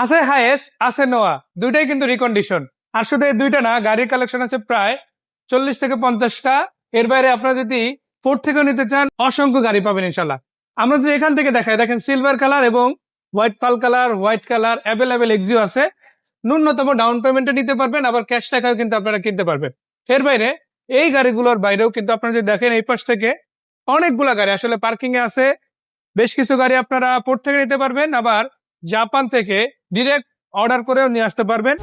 আছে হাইস আছে নোয়া। দুইটাই কিন্তু রিকন্ডিশন আর শুধু এই দুইটা না, গাড়ির কালেকশন আছে প্রায় চল্লিশ থেকে পঞ্চাশটা। এর বাইরে আপনারা যদি ফোর্ট থেকে নিতে চান, অসংখ্য গাড়ি পাবেন ইনশাল্লাহ। আমরা যদি এখান থেকে দেখাই, দেখেন সিলভার কালার এবং white pearl colour white colour available Axio আছে। ন্যূনতম ডাউন পেমেন্টে নিতে পারবেন, আবার ক্যাশ টাকাও কিন্তু আপনারা কিনতে পারবেন। এর বাইরে এই গাড়িগুলোর বাইরেও কিন্তু আপনারা যদি দেখেন, এই পাশ থেকে অনেকগুলা গাড়ি, আসলে পার্কিং এ আছে, বেশ কিছু গাড়ি আপনারা পোর্ট থেকে নিতে পারবেন, আবার জাপান থেকে ডিরেক্ট অর্ডার করেও নিয়ে আসতে পারবেন।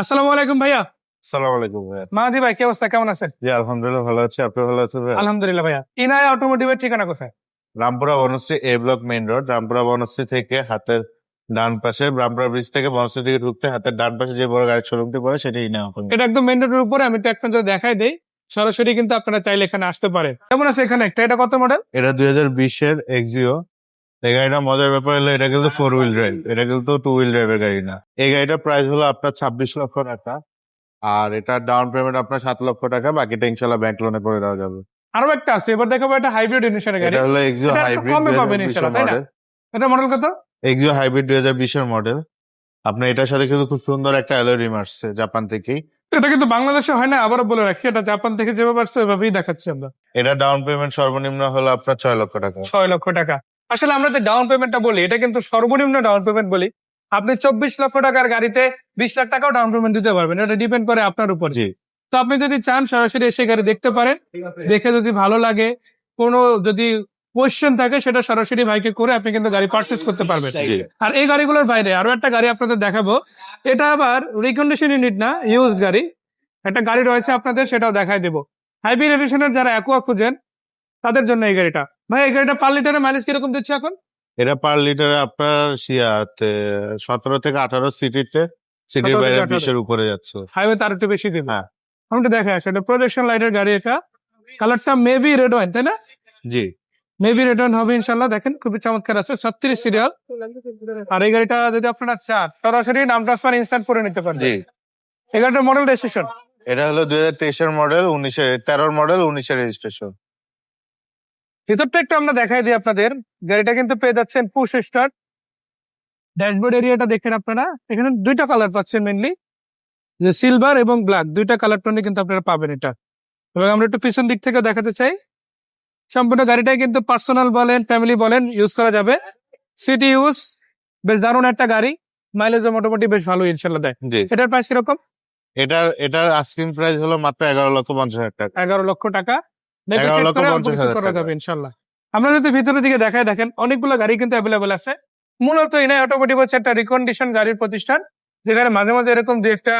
আসসালামু আলাইকুম ভাইয়া। সালাম আলাইকুম ভাইয়া। মাহাদি ভাই কি অবস্থা? কেমন আছেন? জি আলহামদুলিল্লাহ ভালো আছি। আপনি ভালো আছেন ভাইয়া? আলহামদুলিল্লাহ ভাইয়া। ইনায়া অটোমোটিভের ঠিকানা কোথায়? Rampura Banasree A block main road Rampura Banasree থেকে হাতের ডান পাশে রামপুরা ব্রিজ থেকে বনশ্রী থেকে ঢুকতে হাতের ডান পাশে যে বড় গাড়ির শোরুমটি পড়ে এটা একদম রোডের উপরে আমি একটা দেখাই দেই সরাসরি কিন্তু আপনারা চাইলে এখানে আসতে পারেন। কেমন আছে এখানে? একটা এটা কত মডেল এটা দুই হাজার বিশের এক্সিও এই গাড়িটা মজার ব্যাপার হলো এটা কিন্তু ফোর হুইল ড্রাইভ এটা কিন্তু টু হুইল ড্রাইভের গাড়ি না। এই গাড়িটার প্রাইস হলো আপনার ছাব্বিশ লক্ষ টাকা আর এটা ডাউন পেমেন্ট আপনার সাত লক্ষ টাকা বাকিটা ইনশাল্লাহ ব্যাংক লোনে করে দেওয়া যাবে। আরও একটা আছে এবার দেখাবো এটা হাইব্রিড এডিশনের গাড়ি এটা হলো একটু হাইব্রিড কমে পাবেন হাজার তাই না? এটা মডেল কত? এক্সিও হাইব্রিড দুই হাজার বিশের মডেল আপনার এটার সাথে কিন্তু খুব সুন্দর একটা অ্যালোরিম আসছে জাপান থেকেই। এটা কিন্তু বাংলাদেশে হয় না আবারও বলে রাখি এটা জাপান থেকে যেভাবে আসছে ওইভাবেই দেখাচ্ছি আমরা। এটা ডাউন পেমেন্ট সর্বনিম্ন হলো আপনার ছয় লক্ষ টাকা। ছয় লক্ষ টাকা। আসলে আমরা যে ডাউন পেমেন্টটা বলি এটা কিন্তু সর্বনিম্ন ডাউন পেমেন্ট বলি। আপনি চব্বিশ লক্ষ টাকার গাড়িতে বিশ লাখ টাকাও ডাউন পেমেন্ট দিতে পারবেন এটা ডিপেন্ড করে আপনার উপর। জি। তো আপনি যদি চান সরাসরি এসে গাড়ি দেখতে পারেন দেখে যদি ভালো লাগে কোনো যদি কোয়েশ্চেন থাকে সেটা সরাসরি ভাইকে করে আপনি কিন্তু গাড়ি পারচেস করতে পারবেন। আর এই গাড়িগুলোর বাইরে আরও একটা গাড়ি আপনাদের দেখাবো। এটা আবার রিকন্ডিশন ইউনিট না ইউজ গাড়ি। একটা গাড়ি রয়েছে আপনাদের সেটাও দেখাই দেবো। হাইব্রিড এডিশনের যারা অ্যাকোয়া খুঁজেন তাদের জন্য এই গাড়িটা। ভাই এই গাড়িটা পার লিটারে মাইলেজ কীরকম দিচ্ছে এখন? এটা পার লিটারে আপনার সিয়াতে সতেরো থেকে আঠারো সিটিতে সিটির 17 বাইরে বিশের উপরে যাচ্ছে। হাইওয়ে তার একটু বেশি দিবে। হ্যাঁ। আমি একটু দেখে আসি এটা প্রজেকশন লাইটের গাড়ি এটা। কালারটা মেবি রেড ওয়াইন তাই না? জি। মেবি রেড ওয়াইন হবে ইনশাল্লাহ দেখেন খুবই চমৎকার আছে ছত্রিশ সিরিয়াল আর এই গাড়িটা যদি আপনারা চান সরাসরি নাম ট্রান্সফার ইনস্ট্যান্ট করে নিতে পারেন জি। এই গাড়িটার মডেল রেজিস্ট্রেশন এটা হলো দুই হাজার তেইশের মডেল উনিশের তেরোর মডেল উনিশের রেজিস্ট্রেশন ভিতরটা একটু আমরা দেখাই দিই আপনাদের। গাড়িটা কিন্তু পেয়ে যাচ্ছেন পুশ স্টার্ট ড্যাশবোর্ড এরিয়াটা দেখেন আপনারা। এখানে দুইটা কালার পাচ্ছেন মেনলি যে সিলভার এবং ব্ল্যাক দুইটা কালার টোনে কিন্তু আপনারা পাবেন এটা। এবং আমরা একটু পিছন দিক থেকে দেখাতে চাই। সম্পূর্ণ গাড়িটাই কিন্তু পার্সোনাল বলেন ফ্যামিলি বলেন ইউজ করা যাবে। সিটি ইউজ বেশ দারুণ একটা গাড়ি। মাইলেজও মোটামুটি বেশ ভালো ইনশাল্লাহ দেয় এটার প্রাইস কীরকম? এটার এটার আস্কিং প্রাইস হলো মাত্র এগারো লক্ষ পঞ্চাশ হাজার টাকা। এগারো লক্ষ টাকা। 11 লক্ষ করে যাবে ইনশাল্লাহ। আমরা যদি ভিতরের দিকে দেখায় দেখেন অনেকগুলো গাড়ি কিন্তু অ্যাভেলেবেল আছে। মূলত ইনাই অটোমোটিভ হচ্ছে একটা রিকন্ডিশন গাড়ির প্রতিষ্ঠান যেখানে মাঝে মাঝে এরকম যে একটা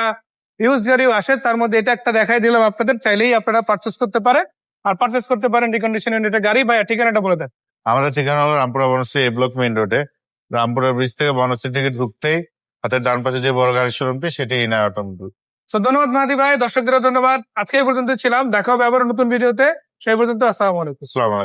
ইউজ গাড়িও আসে তার মধ্যে এটা একটা দেখাই দিলাম আপনাদের চাইলেই আপনারা পারচেস করতে পারেন। আর পারচেস করতে পারেন রিকন্ডিশন ইউনিটের গাড়ি বা ঠিকানাটা বলে দেন। আমাদের ঠিকানা হলো Rampura Banasree A block main রোডে রামপুরা ব্রিজ থেকে বনশ্রী থেকে ঢুকতেই হাতের ডান পাশে যে বড় গাড়ির শোরুমটি সেটাই ইনা অটোমোবিল তো ধন্যবাদ মাহাদি ভাই দর্শকদেরও ধন্যবাদ। আজকে এই পর্যন্ত ছিলাম। দেখা হবে আবার নতুন ভিডিওতে সেই পর্যন্ত আসসালামু আলাইকুম। আসসালামু